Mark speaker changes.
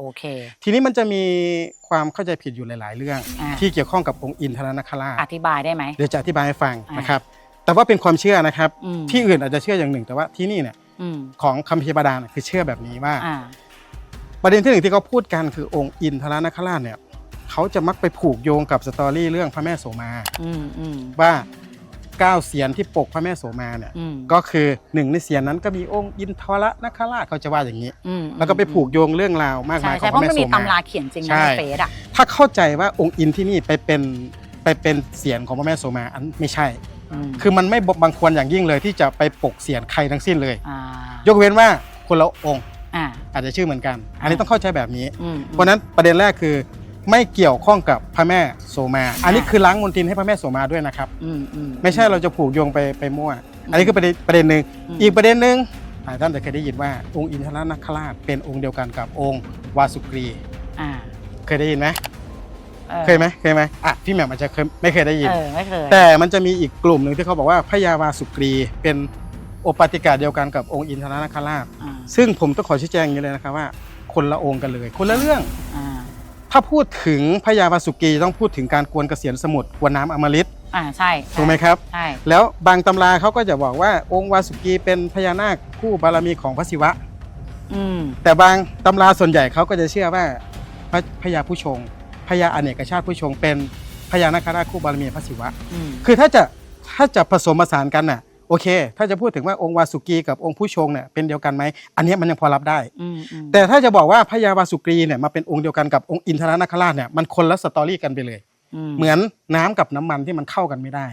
Speaker 1: โอเค
Speaker 2: ทีนี้มันจะมีความเข้าใจผิดอยู่หลาย ๆ เรื่อง
Speaker 1: อ่า
Speaker 2: ที่เกี่ยวข้องกับองค์อินทรนคราช
Speaker 1: อธิบายได้ไหม
Speaker 2: เดี๋ยวจะอธิบายให้ฟัง
Speaker 1: อ่าน
Speaker 2: นะครับ แต่ว่าเป็นความเชื่อนะครับ
Speaker 1: อืม
Speaker 2: ที่อื่นอาจจะเชื่ออย่างหนึ่ง แต่ว่าที่นี่เนี่ย
Speaker 1: อืม
Speaker 2: ของคัมภีร์บาดาลเนี่ยคือเชื่อแบบนี้ว่า
Speaker 1: อ่า
Speaker 2: ประเด็นที่หนึ่งที่เขาพูดกันคือองค์อินทรนคราชเนี่ยเขาจะมักไปผูกโยงกับสตอรี่เรื่องพระแม่โสมา
Speaker 1: อืมอืม
Speaker 2: ว่า เก้าเสียนที่ปกพระแม่โสมาเนี่ย
Speaker 1: อืม
Speaker 2: ก็คือหนึ่งในเสียนนั้นก็มีองค์อินทรนคราชเขาจะว่าอย่างนี้
Speaker 1: อืม
Speaker 2: แล้วก็ไปผูกโยงเรื่องราวมาก
Speaker 1: ใช่
Speaker 2: มายขอ
Speaker 1: ใช่
Speaker 2: ง
Speaker 1: เพ
Speaker 2: พระ
Speaker 1: ราะ
Speaker 2: แม่
Speaker 1: มัน
Speaker 2: โส
Speaker 1: มี
Speaker 2: มา
Speaker 1: ตำราเขียนจริง
Speaker 2: ใช่
Speaker 1: นะในเฟซอะ
Speaker 2: ถ้าเข้าใจว่าองค์อินที่นี่ไปเป็นไปเป็นเสียนของพระแม่โสมาอันไม่ใช่
Speaker 1: อืม
Speaker 2: คือมันไม่บังควรอย่างยิ่งเลยที่จะไปปกเสียนใครทั้งสิ้นเลย
Speaker 1: อ่าย
Speaker 2: กเว้นว่าคนละองค์
Speaker 1: อ่า
Speaker 2: อาจจะชื่อเหมือนกัน อันนี้
Speaker 1: อ่า
Speaker 2: ต้องเข้าใจแบบนี้
Speaker 1: อืม
Speaker 2: เพราะฉะนั้นประเด็นแรกคือ ไม่เกี่ยวข้องกับพระแม่โสมา อันนี้คือล้างมนทินให้พระแม่โสมาด้วยนะครับ
Speaker 1: อืมอืม
Speaker 2: ไม่ใช่เราจะผูกโยงไปไปมั่ว อันนี้คือประเด็นประเด็นหนึ่ง
Speaker 1: อืม
Speaker 2: อีกประเด็นหนึ่งอ่าท่านจะเคยได้ยินว่าองค์อินทรนคราชเป็นองค์เดียวกันกับองค์วาสุกรี
Speaker 1: อ่า
Speaker 2: เคยได้ยินไหม
Speaker 1: ออ
Speaker 2: เคยไหมเคยไหมอะพี่แหม่มอาจจะเคยไม่เคยได้ยิน
Speaker 1: เออไม่เคย
Speaker 2: แต่มันจะมีอีกกลุ่มหนึ่งที่เขาบอกว่าพระยาวาสุกรีเป็นโอปาติกาเดียวกันกับองค์อินทรนคราช
Speaker 1: อ่า
Speaker 2: ซึ่งผมต้องขอชี้แจงอย่างนี้เลยนะครับว่า คนละองค์กันเลย คนละเรื่อง
Speaker 1: อ่า
Speaker 2: ถ้าพูดถึงพระยาวาสุกีต้องพูดถึงการกวนเกษียณสมุทรกวนน้ำอมฤต
Speaker 1: อ่าใช่
Speaker 2: ถูกไหมครับ
Speaker 1: ใช่
Speaker 2: แล้วบางตำราเขาก็จะบอกว่าองค์วาสุกีเป็นพญานาคคู่บารมีของพระศิวะ
Speaker 1: อืม
Speaker 2: แต่บางตำราส่วนใหญ่เขาก็จะเชื่อว่าพระพญาผู้ชงพญาอเนกชาติผู้ชงเป็นพญานาคราชคู่บารมีพระศิวะ
Speaker 1: อืม
Speaker 2: คือถ้าจะถ้าจะผสมผสานกันน่ะ โอเค ถ้าจะพูดถึงว่าองค์วาสุกีกับองค์ผู้ชงเนี่ยเป็นเดียวกันไหมอันเนี้ยมันยังพอรับได้
Speaker 1: อืมอืม
Speaker 2: แต่ถ้าจะบอกว่าพญาวาสุกรีเนี่ยมาเป็นองค์เดียวกันกับองค์อินทรนาคราชเนี่ยมันคนละสตอรี่กันไปเลย
Speaker 1: อืม
Speaker 2: เหมือนน้ำกับน้ำมันที่มันเข้ากันไม่ได้